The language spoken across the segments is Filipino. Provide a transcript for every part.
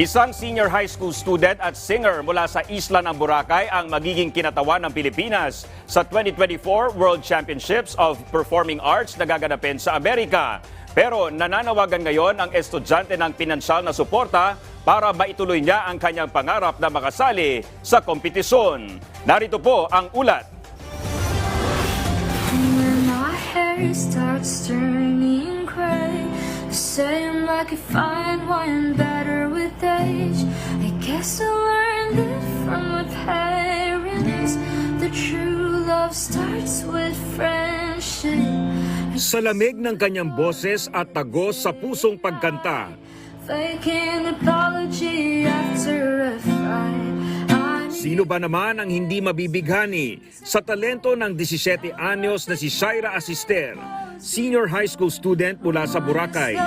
Isang senior high school student at singer mula sa isla ng Boracay ang magiging kinatawan ng Pilipinas sa 2024 World Championships of Performing Arts na gaganapin sa Amerika. Pero nananawagan ngayon ang estudyante ng pinansyal na suporta para maituloy niya ang kanyang pangarap na makasali sa kompetisyon. Narito po ang ulat. When my hair starts turning gray, they say I'm like a fine wine, better with age. I guess I learned it from my parents. The true love starts with friendship. Sa lamig ng kanyang boses at tagos sa pusong pagkanta, Faking apology after a fight. Sino ba naman ang hindi mabibighani sa talento ng 17 anyos na si Shaira Asister, senior high school student mula sa Boracay.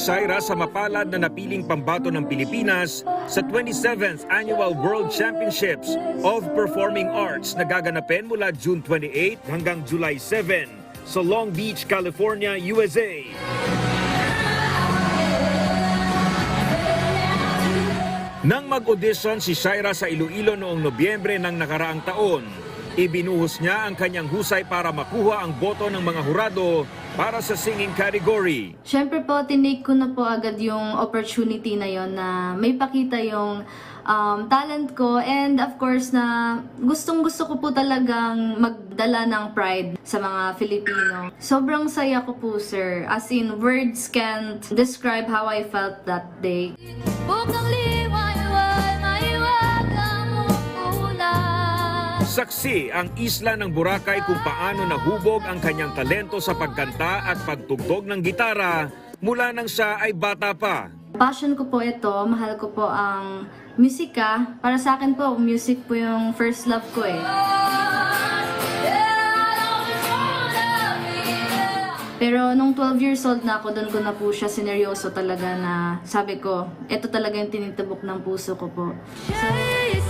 Shaira sa mapalad na napiling pambato ng Pilipinas sa 27th Annual World Championships of Performing Arts na gaganapin mula June 28 hanggang July 7 sa Long Beach, California, USA. Nang mag-audition si Shaira sa Iloilo noong Nobyembre ng nakaraang taon, ibinuhos niya ang kanyang husay para makuha ang boto ng mga hurado para sa singing category. Siyempre po, tinake ko na po agad yung opportunity na yon na may pakita yung um, talent ko and of course na gustong gusto ko po talagang magdala ng pride sa mga Filipino. Sobrang saya ko po sir. As in, words can't describe how I felt that day. Bukang Saksi ang isla ng Boracay kung paano nahubog ang kanyang talento sa pagkanta at pagtugtog ng gitara mula nang siya ay bata pa. Passion ko po ito, mahal ko po ang musika. Para sa akin po, music po yung first love ko eh. Pero nung 12 years old na ako, doon ko na po siya sineryoso talaga na sabi ko, ito talaga yung tinitubok ng puso ko po. Chase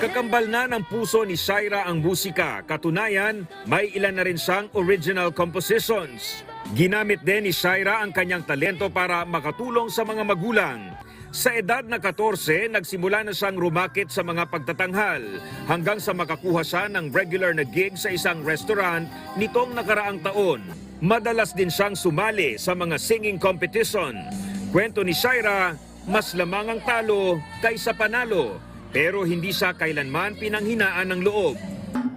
your rainbow. Kakambal na ng puso ni Shaira ang musika. Katunayan, may ilan na rin siyang original compositions. Ginamit din ni Shaira ang kanyang talento para makatulong sa mga magulang. Sa edad na 14, nagsimula na siyang rumakit sa mga pagtatanghal hanggang sa makakuha siya ng regular na gig sa isang restaurant nitong nakaraang taon. Madalas din siyang sumali sa mga singing competition. Kwento ni Shaira, mas lamang ang talo kaysa panalo pero hindi siya kailanman pinanghinaan ng loob.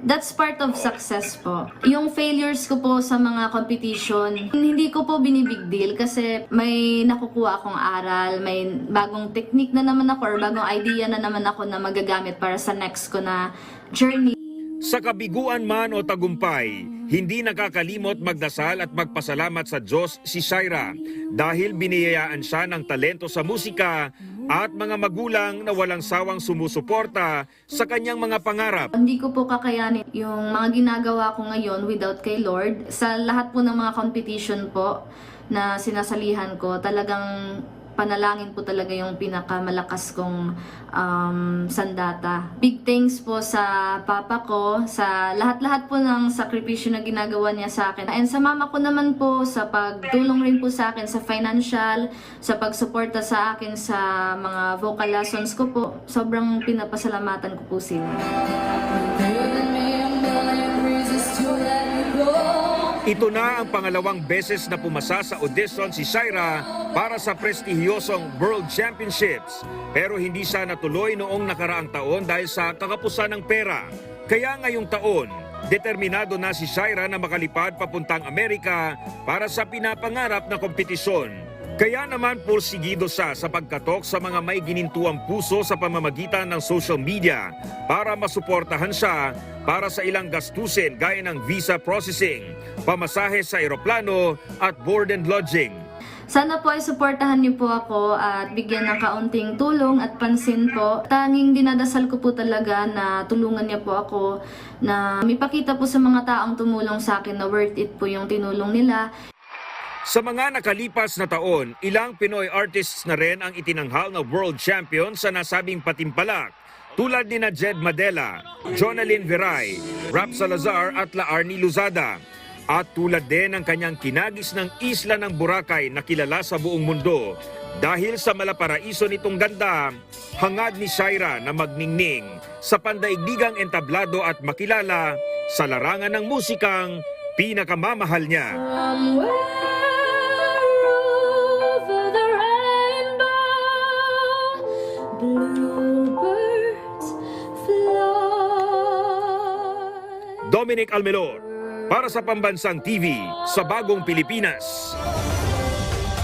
That's part of success po. Yung failures ko po sa mga competition, hindi ko po binibig deal kasi may nakukuha akong aral, may bagong technique na naman ako or bagong idea na naman ako na magagamit para sa next ko na journey. Sa kabiguan man o tagumpay, hindi nakakalimot magdasal at magpasalamat sa Diyos si Shaira dahil biniyayaan siya ng talento sa musika at mga magulang na walang sawang sumusuporta sa kanyang mga pangarap. Hindi ko po kakayanin yung mga ginagawa ko ngayon without kay Lord. Sa lahat po ng mga competition po na sinasalihan ko, talagang panalangin po talaga yung pinakamalakas kong um, sandata. Big thanks po sa papa ko, sa lahat-lahat po ng sakripisyo na ginagawa niya sa akin. And sa mama ko naman po, sa pagtulong rin po sa akin sa financial, sa pagsuporta sa akin sa mga vocal lessons ko po. Sobrang pinapasalamatan ko po sila. Ito na ang pangalawang beses na pumasa sa audition si Shaira para sa prestihiyosong World Championships. Pero hindi siya natuloy noong nakaraang taon dahil sa kakapusan ng pera. Kaya ngayong taon, determinado na si Shaira na makalipad papuntang Amerika para sa pinapangarap na kompetisyon. Kaya naman pursigido siya sa pagkatok sa mga may ginintuang puso sa pamamagitan ng social media para masuportahan siya para sa ilang gastusin gaya ng visa processing, pamasahe sa eroplano at board and lodging. Sana po ay suportahan niyo po ako at bigyan ng kaunting tulong at pansin po. Tanging dinadasal ko po talaga na tulungan niya po ako na mipakita po sa mga taong tumulong sa akin na worth it po yung tinulong nila. Sa mga nakalipas na taon, ilang Pinoy artists na rin ang itinanghal na world champion sa nasabing patimpalak tulad ni na Jed Madela, Jonalyn Viray, Rap Salazar at Laarni Luzada. At tulad din ng kanyang kinagis ng isla ng Boracay na kilala sa buong mundo dahil sa malaparaiso nitong ganda, hangad ni Shaira na magningning sa pandaigdigang entablado at makilala sa larangan ng musikang pinakamamahal niya. Dominic Almelor para sa Pambansang TV sa Bagong Pilipinas.